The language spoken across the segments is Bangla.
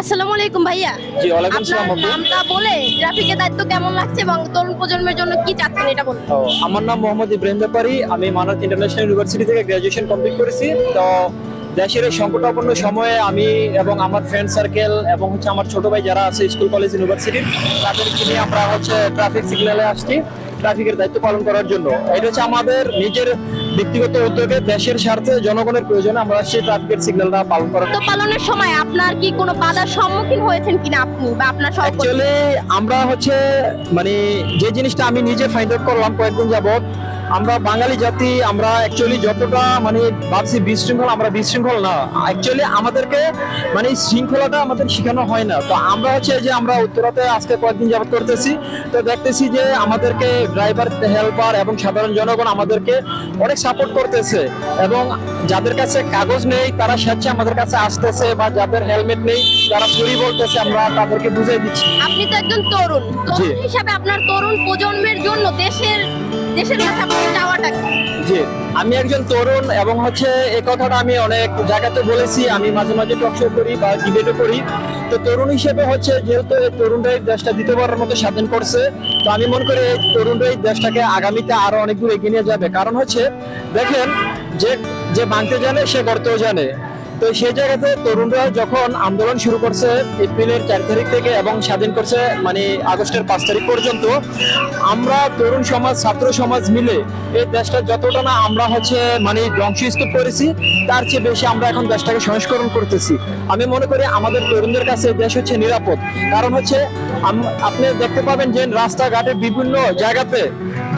আসসালামু আলাইকুম ভাইয়া। জি, ওয়ালাইকুম আসসালাম, নামটা বলে ট্রাফিকের দায়িত্ব কেমন লাগছে এবং তরুণ প্রজন্মের জন্য কি চাচ্ছেন এটা বলুন। আমার নাম মোহাম্মদ ইব্রাহিম ব্যাপারী। আমি মানাত ইন্টারন্যাশনাল ইউনিভার্সিটি থেকে গ্র্যাজুয়েশন কমপ্লিট করেছি। তো দেশের এই সংকটাপন্ন সময়ে আমি এবং আমার ফ্রেন্ড সার্কেল এবং হচ্ছে আমার ছোট ভাই যারা আছে স্কুল কলেজ ইউনিভার্সিটির তাদেরকে নিয়ে আমরা হচ্ছে ট্রাফিক সিগন্যালে আসছি। ট্রাফিকের দায়িত্ব পালন করার জন্য। এটা হচ্ছে আমাদের নিজের ব্যক্তিগত উদ্যোগে দেশের স্বার্থে জনগণের প্রয়োজনে আমরা সেই ট্রাফিকের সিগন্যালটা পালন করা তো পালনের সময় আপনার কি কোনো বাধার সম্মুখীন হয়েছেন কিনা আপনি বা আপনার সহকর্মী আমরা হচ্ছে মানে যে জিনিসটা আমি নিজে ফাইন্ড আউট করলাম কয়েকদিন যাবত আমরা বাঙালি জাতি আমরা অ্যাকচুয়ালি যতটা মানে ভাবছি বিশৃঙ্খল আমরা বিশৃঙ্খল না। অ্যাকচুয়ালি আমাদেরকে মানে শৃঙ্খলাটা আমাদের শেখানো হয় না। তো আমরা হচ্ছে যে আমরা উত্তরাতে আজকে কয়েকদিন যাবত করতেছি তো দেখতেছি যে আমাদেরকে ড্রাইভার হেল্পার এবং সাধারণ জনগণ আমাদেরকে অনেক সাপোর্ট করতেছে এবং যাদের কাছে কাগজ নেই তারা স্বেচ্ছা আমাদের কাছে আসতেছে বা যাদের হেলমেট নেই তারা চুরি বলতেছে আমরা তাদেরকে বুঝাই দিচ্ছি। আপনি তো একজন তরুণ। তরুণ হিসাবে আপনার তরুণ প্রজন্মের জন্য দেশের দেশের কাছে আপনার চাওয়াটা কি? জি আমি একজন তরুণ এবং হচ্ছে এই কথাটা আমি অনেক জায়গাতে বলেছি আমি মাঝে মাঝে টক শো করি বা ডিবেটও করি। তো তরুণ হিসেবে হচ্ছে যেহেতু এই তরুণরাই দেশটা দ্বিতীয়বারের মতো স্বাধীন করছে তো আমি মনে করি এই তরুণরাই দেশটাকে আগামীতে আরও অনেক দূর এগিয়ে নিয়ে যাবে। কারণ হচ্ছে দেখেন যে যে মানতে জানে সে গড়তেও জানে। তো সেই জায়গাতে তরুণরা যখন আন্দোলন শুরু করছে, এপ্রিলের চার তারিখ থেকে এবং স্বাধীন করছে মানে আগস্টের পাঁচ তারিখ পর্যন্ত, আমরা তরুণ সমাজ, ছাত্র সমাজ মিলে এই দেশটা যতটা না আমরা হচ্ছে মানে ধ্বংসস্তূপ করেছি, তার চেয়ে বেশি আমরা এখন দেশটাকে সংস্করণ করতেছি। আমি মনে করি আমাদের তরুণদের কাছে দেশ হচ্ছে নিরাপদ। কারণ হচ্ছে আপনি দেখতে পাবেন যে রাস্তাঘাটে বিভিন্ন জায়গাতে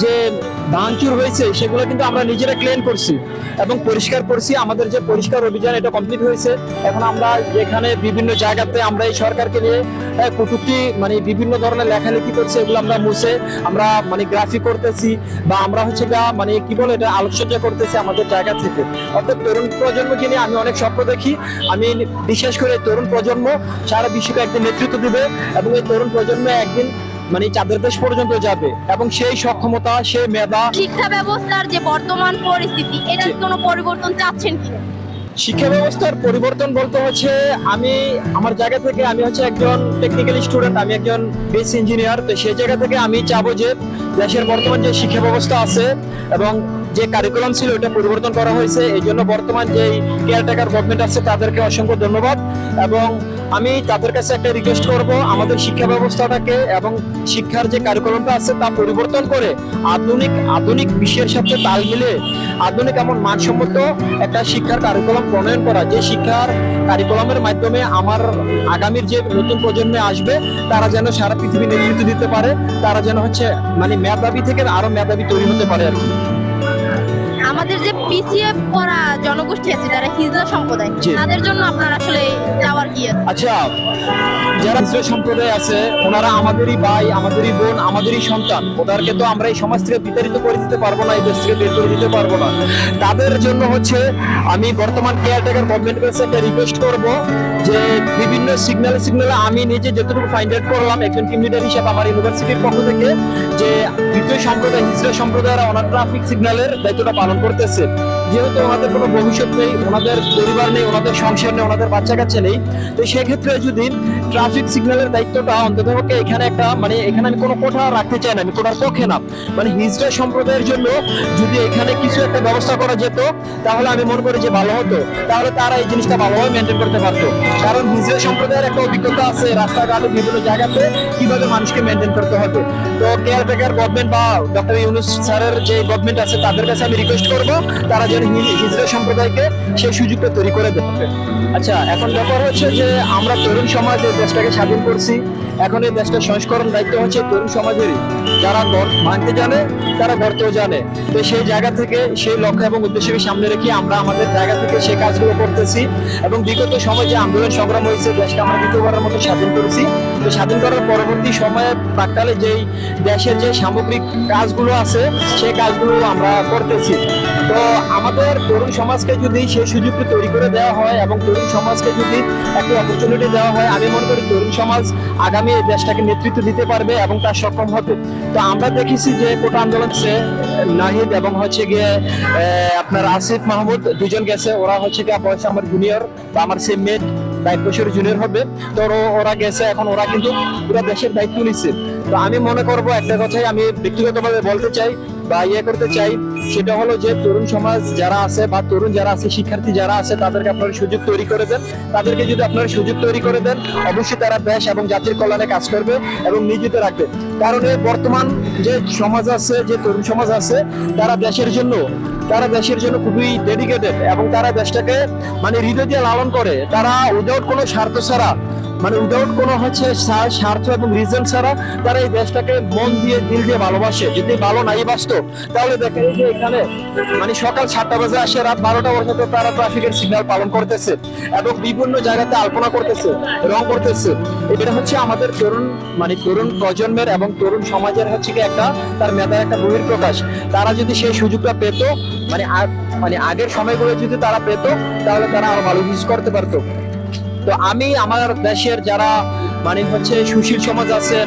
যে ভাঙচুর হয়েছে সেগুলো কিন্তু আমরা নিজেরা ক্লিন করছি এবং পরিষ্কার করছি। আমাদের যে পরিষ্কার অভিযান এটা কমপ্লিট হয়েছে। এখন আমরা যেখানে বিভিন্ন জায়গাতে আমরা এই সরকারকে নিয়ে আহ, মানে বিভিন্ন ধরনের লেখালেখি করছি এগুলো আমরা মুছে আমরা মানে গ্রাফি করতেছি বা আমরা হচ্ছে গা মানে কি বলে এটা আলোকসজ্জা করতেছি আমাদের জায়গা থেকে। অর্থাৎ তরুণ প্রজন্মকে নিয়ে আমি অনেক স্বপ্ন দেখি। আমি বিশেষ করে তরুণ প্রজন্ম সারা বিশ্বকে একদিন নেতৃত্ব দিবে এবং এই তরুণ প্রজন্ম একদিন মানে চাঁদের দেশ পর্যন্ত যাবে এবং সেই সক্ষমতা সেই মেধা শিক্ষা ব্যবস্থার যে বর্তমান পরিস্থিতি এটার। কোনো পরিবর্তন চাচ্ছেন কি শিক্ষা ব্যবস্থার পরিবর্তন বলতে হচ্ছে আমি আমার জায়গা থেকে আমি হচ্ছে একজন টেকনিক্যাল স্টুডেন্ট আমি একজন বেস ইঞ্জিনিয়ার তো সেই জায়গা থেকে আমি চাবো যে দেশের বর্তমান যে শিক্ষা ব্যবস্থা আছে এবং যে কারিকুলাম ছিল ওটা পরিবর্তন করা হয়েছে এই জন্য বর্তমান যে কেয়ারটেকার গভর্নমেন্ট আছে তাদেরকে অসংখ্য ধন্যবাদ এবং আমি তাদের কাছে একটা রিকোয়েস্ট করব, আমাদের শিক্ষা ব্যবস্থাটাকে এবং শিক্ষার যে কারিকুলামটা আছে তা পরিবর্তন করে আধুনিক আধুনিক বিশ্বের সাথে তাল মিলে আধুনিক এমন মানসম্মত একটা শিক্ষার কারিকুলাম প্রণয়ন করা। যে শিক্ষার কারিকুলামের মাধ্যমে আমার আগামীর যে নতুন প্রজন্মে আসবে, তারা যেন সারা পৃথিবী নেতৃত্ব দিতে পারে, তারা যেন হচ্ছে মানে মেধাবী থেকে আরও মেধাবী তৈরি হতে পারে আর কি। আমাদের যে পিছিয়ে পড়া জনগোষ্ঠী আছে যারা হিজলা সম্প্রদায় তাদের জন্য আপনার আসলে চাওয়ার কি আছে? আচ্ছা যারা ইসরায়েল সম্প্রদায় আছে ওনারা আমাদেরই ভাই আমাদেরই বোন আমাদেরই সন্তান। ওদেরকে তো আমরা এই সমাজ থেকে বিতাড়িত করে দিতে পারব না এই দেশ থেকে বের করে দিতে পারব না। তাদের জন্য হচ্ছে আমি বর্তমান কেয়ারটেকার গভর্নমেন্টের কাছে একটা রিকোয়েস্ট করব যে বিভিন্ন সিগন্যালে সিগন্যালে আমি নিজে যতটুকু ফাইন্ড আউট করলাম একজন টিম লিডার হিসেবে আমার ইউনিভার্সিটির পক্ষ থেকে যে দ্বিতীয় সম্প্রদায় হিজড়া সম্প্রদায়ের ওনার ট্রাফিক সিগন্যালের দায়িত্বটা পালন করতেছে। যেহেতু ওনাদের কোনো ভবিষ্যৎ নেই, ওনাদের পরিবার নেই, ওনাদের সংসার নেই, ওনাদের বাচ্চা কাচ্চা নেই, তো সেক্ষেত্রে যদি ট্রাফিক সিগন্যালের দায়িত্বটা অন্তত পক্ষে এখানে একটা মানে এখানে আমি কোনো কোঠা রাখতে চাই না, আমি কোঠার পক্ষে না। মানে হিজড়া সম্প্রদায়ের জন্য যদি এখানে কিছু একটা ব্যবস্থা করা যেত, তাহলে আমি মনে করি যে ভালো হতো। তাহলে তারা এই জিনিসটা ভালোভাবে মেনটেন করতে পারতো। কারণ হিজড়া সম্প্রদায়ের একটা অভিজ্ঞতা আছে রাস্তাঘাটে বিভিন্ন জায়গাতে কীভাবে মানুষকে মেনটেন করতে হবে। তো কেয়ারটেকার গভর্নমেন্ট বা ডক্টর ইউনুস স্যারের যে গভর্নমেন্ট আছে, তাদের কাছে আমি রিকোয়েস্ট করব, তারা যেন হিজড়া সম্প্রদায়কে সেই সুযোগটা তৈরি করে দেবে আচ্ছা এখন ব্যাপার হচ্ছে যে আমরা তরুণ সমাজ এই দেশটাকে স্বাধীন করছি। এখন এই দেশটার সংস্করণ দায়িত্ব হচ্ছে তরুণ সমাজেরই। যারা ভাঙতে জানে তারা গড়তেও জানে। তো সেই জায়গা থেকে, সেই লক্ষ্য এবং উদ্দেশ্যকে সামনে রেখে আমরা আমাদের জায়গা থেকে সেই কাজগুলো করতেছি এবং বিগত সময় যে আন্দোলন সংগ্রাম হয়েছে, দেশকে আমরা দ্বিতীয়বারের মতো স্বাধীন করেছি। তো স্বাধীন করার পরবর্তী সময়ে প্রাককালে যেই দেশের যে সামগ্রিক কাজগুলো আছে, সেই কাজগুলো আমরা করতেছি। তো আমাদের তরুণ সমাজকে যদি সেই সুযোগটা তৈরি করে দেওয়া হয় এবং তরুণ সমাজকে যদি একটি অপরচুনিটি দেওয়া হয়, আমি মনে করি তরুণ সমাজ আগামী দেশটাকে নেতৃত্ব দিতে পারবে এবং তার সক্ষম হবে। তো আমরা দেখেছি যে কোটা আন্দোলন সে নাহিদ এবং হচ্ছে গিয়ে আপনার আসিফ মাহমুদ দুজন গেছে। ওরা হচ্ছে গিয়ে বয়সে আমার জুনিয়র বা আমার সেম মেট বছর জুনিয়র হবে। তো ওরা গেছে, এখন ওরা কিন্তু পুরো দেশের দায়িত্ব নিচ্ছে। তো আমি মনে করব একটা কথাই আমি ব্যক্তিগতভাবে বলতে চাই বা ইয়ে করতে চাই, সেটা হলো যে তরুণ সমাজ যারা আছে বা তরুণ যারা আছে, শিক্ষার্থী যারা আছে, তাদেরকে আপনারা সুযোগ তৈরি করে দেন। তাদেরকে যদি আপনারা সুযোগ তৈরি করে দেন, অবশ্যই তারা দেশ এবং জাতির কল্যাণে কাজ করবে এবং নিয়োজিত রাখবে। কারণ এই বর্তমান যে সমাজ আছে, যে তরুণ সমাজ আছে, তারা দেশের জন্য, তারা দেশের জন্য খুবই ডেডিকেটেড এবং তারা দেশটাকে মানে হৃদয় দিয়ে লালন করে। তারা উইদাউট কোনো স্বার্থ ছাড়া মানে উইদাউট কোনো হচ্ছে স্বার্থ এবং রিজন ছাড়া তারা এই দেশটাকে মন দিয়ে, দিল দিয়ে ভালোবাসে। যদি ভালো নাই বাসতো তাহলে দেখেন যে এখানে মানে সকাল সাতটা বাজে আসে, রাত বারোটা পর্যন্ত তারা ট্রাফিকের সিগন্যাল পালন করতেছে এবং বিভিন্ন জায়গাতে আলপনা করতেছে, রং করতেছে। এটা হচ্ছে আমাদের তরুণ মানে তরুণ প্রজন্মের এবং তরুণ সমাজের হচ্ছে কি একটা, তার মেধার একটা বহির প্রকাশ তারা যদি সেই সুযোগটা পেত মানে মানে আগের সময়গুলো যদি তারা পেত, তাহলে তারা আরও ভালো কিছু করতে পারতো। তো আমি আমার দেশের যারা মানে হচ্ছে সুশীল সমাজ আছেন,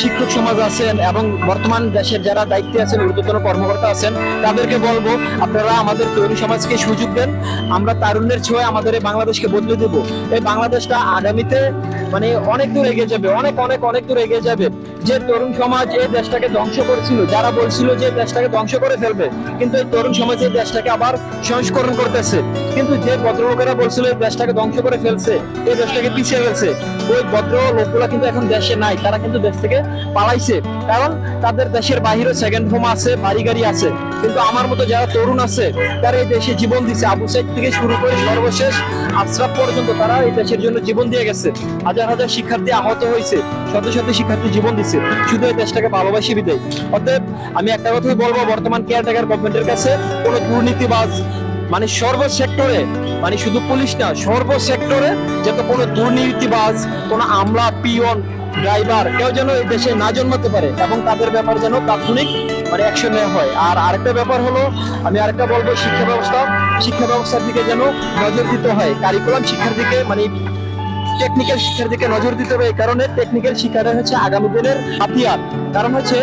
শিক্ষক সমাজ আছেন এবং বর্তমান দেশের যারা দায়িত্বে আছেন, ঊর্ধ্বতন কর্মকর্তা আছেন, তাদেরকে বলব, আপনারা আমাদের তরুণ সমাজকে সুযোগ দেন, আমরা তারুণ্যের ছোঁয়া আমাদের এই বাংলাদেশকে বদলে দেব। এই বাংলাদেশটা আগামীতে মানে অনেক দূর এগিয়ে যাবে, অনেক অনেক অনেক দূর এগিয়ে যাবে। যে তরুণ সমাজ এই দেশটাকে ধ্বংস করেছিল, যারা বলছিল যে দেশটাকে ধ্বংস করে ফেলবে, কিন্তু এই তরুণ সমাজ এই দেশটাকে আবার সংস্করণ করতেছে। কিন্তু যে ভদ্রলোকেরা বলছিল এই দেশটাকে ধ্বংস করে ফেলছে, এই দেশটাকে পিছিয়ে ফেলছে, ওই ভদ্র লোকগুলা কিন্তু এখন দেশে নাই, তারা কিন্তু দেশ থেকে পালাইছে। কারণ তাদের দেশের বাহিরে সেকেন্ড হোম আছে বাড়ি গাড়ি আছে। কিন্তু আমার মতো যারা তরুণ আছে, তারা এই দেশে জীবন দিছে। আবু সাইদ থেকে শুরু করে সর্বশেষ আশ্রাফ পর্যন্ত তারা এই দেশের জন্য জীবন দিয়ে গেছে। হাজার হাজার শিক্ষার্থী আহত হয়েছে, শত শত শিক্ষার্থী জীবন দিছে শুধু এই দেশটাকে ভালোবাসি বিদায়। অতএব আমি একটা কথাই বলব, বর্তমান কেয়ারটেকার গভর্নমেন্টের কাছে কোনো দুর্নীতিবাজ মানে সর্ব সেক্টরে মানে শুধু পুলিশ না সর্ব সেক্টরে যাতে কোনো দুর্নীতিবাজ, কোনো আমলা, পিয়ন, ড্রাইভার কেউ যেন এই দেশে না জন্মাতে পারে এবং তাদের ব্যাপার যেন তাৎক্ষণিক মানে অ্যাকশন নেওয়া হয়। আর আরেকটা ব্যাপার হলো, আমি আরেকটা বলব, শিক্ষা ব্যবস্থা। শিক্ষা ব্যবস্থার দিকে যেন নজর দিতে হয়। কারিকুলাম শিক্ষার দিকে মানে টেকনিক্যাল শিক্ষার দিকে নজর দিতে হবে। এই কারণে টেকনিক্যাল শিক্ষাটা হচ্ছে আগামী দিনের হাতিয়ার। কারণ হচ্ছে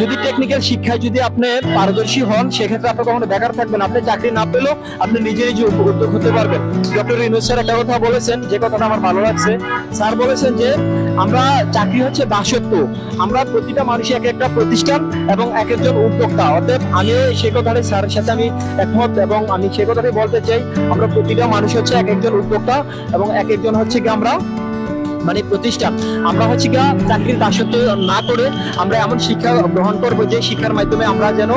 যদি টেকনিক্যাল শিক্ষায় যদি আপনি পারদর্শী হন, সেক্ষেত্রে আপনি কখনো বেকার থাকবেন। আপনি চাকরি না পেলেও আপনি নিজে নিজে উদ্যোগ হতে পারবেন। ডক্টর ইউনুস স্যার একটা কথা বলেছেন, যে কথাটা আমার ভালো লাগছে। স্যার বলেছেন যে, আমরা চাকরি হচ্ছে দাসত্ব। আমরা প্রতিটা মানুষই এক একটা প্রতিষ্ঠান এবং এক একজন উদ্যোক্তা। অতএব আমি সে কথাটাই স্যারের সাথে আমি একমত এবং আমি সেই কথাটাই বলতে চাই। আমরা প্রতিটা মানুষ হচ্ছে এক একজন উদ্যোক্তা এবং এক একজন হচ্ছে কি আমরা মানে প্রতিষ্ঠান আমরা হচ্ছে গিয়া চাকরির দাসত্ব না করে আমরা এমন শিক্ষা গ্রহণ করব যে শিক্ষার মাধ্যমে আমরা যেন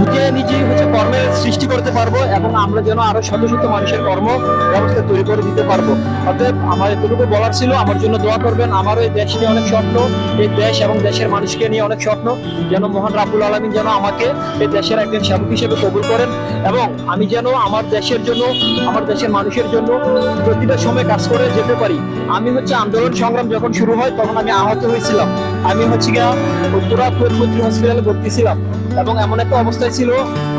নিজে নিজে হচ্ছে কর্মের সৃষ্টি করতে পারব এবং আমরা যেন আরও শত শত মানুষের কর্ম ব্যবস্থা তৈরি করে দিতে পারব। অতএব আমার এতটুকু বলার ছিল, আমার জন্য দোয়া করবেন। আমারও এই দেশ নিয়ে অনেক স্বপ্ন, এই দেশ এবং দেশের মানুষকে নিয়ে অনেক স্বপ্ন। যেন মহান রাবুল আলমী যেন আমাকে এই দেশের একজন সেবক হিসেবে কবুল করেন এবং আমি যেন আমার দেশের জন্য, আমার দেশের মানুষের জন্য প্রতিটা সময় কাজ করে যেতে পারি। আমি হচ্ছে আন্দোলন সংগ্রাম যখন শুরু হয়, তখন আমি আহত হয়েছিলাম। আমি হচ্ছে গিয়া উত্তরা হসপিটালে ভর্তি ছিলাম। এবং এমন একটা অবস্থায় ছিল,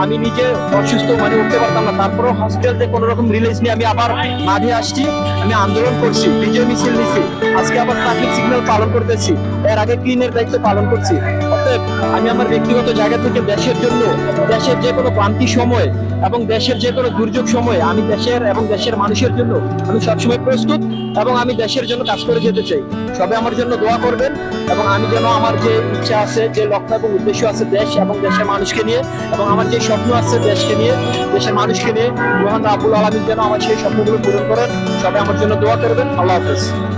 আমি নিজে অসুস্থ মানে উঠতে পারতাম না। তারপরেও হসপিটাল থেকে কোনো রকম রিলিজ নিয়ে আমি আবার মাঠে আসছি, আমি আন্দোলন করছি, বিজয় মিছিল নিছি। আজকে আবার ট্রাফিক সিগন্যাল পালন করতেছি। এর আগে ক্লিনের দায়িত্ব পালন করছি। অতএব আমি আমার ব্যক্তিগত জায়গা থেকে দেশের জন্য, দেশের যে কোনো ক্লান্তি সময় এবং দেশের যে কোনো দুর্যোগ সময় আমি দেশের এবং দেশের মানুষের জন্য আমি সবসময় প্রস্তুত এবং আমি দেশের জন্য কাজ করে যেতে চাই। সবে আমার জন্য দোয়া করবেন এবং আমি যেন আমার যে ইচ্ছা আছে, যে লক্ষ্য এবং উদ্দেশ্য আছে দেশ এবং দেশের মানুষকে নিয়ে এবং আমার যে স্বপ্ন আছে দেশকে নিয়ে, দেশের মানুষকে নিয়ে, মহান আবুল আলমীর যেন আমার সেই স্বপ্নগুলো পূরণ করেন। সবাই আমার জন্য দোয়া করবেন। আল্লাহ হাফিজ।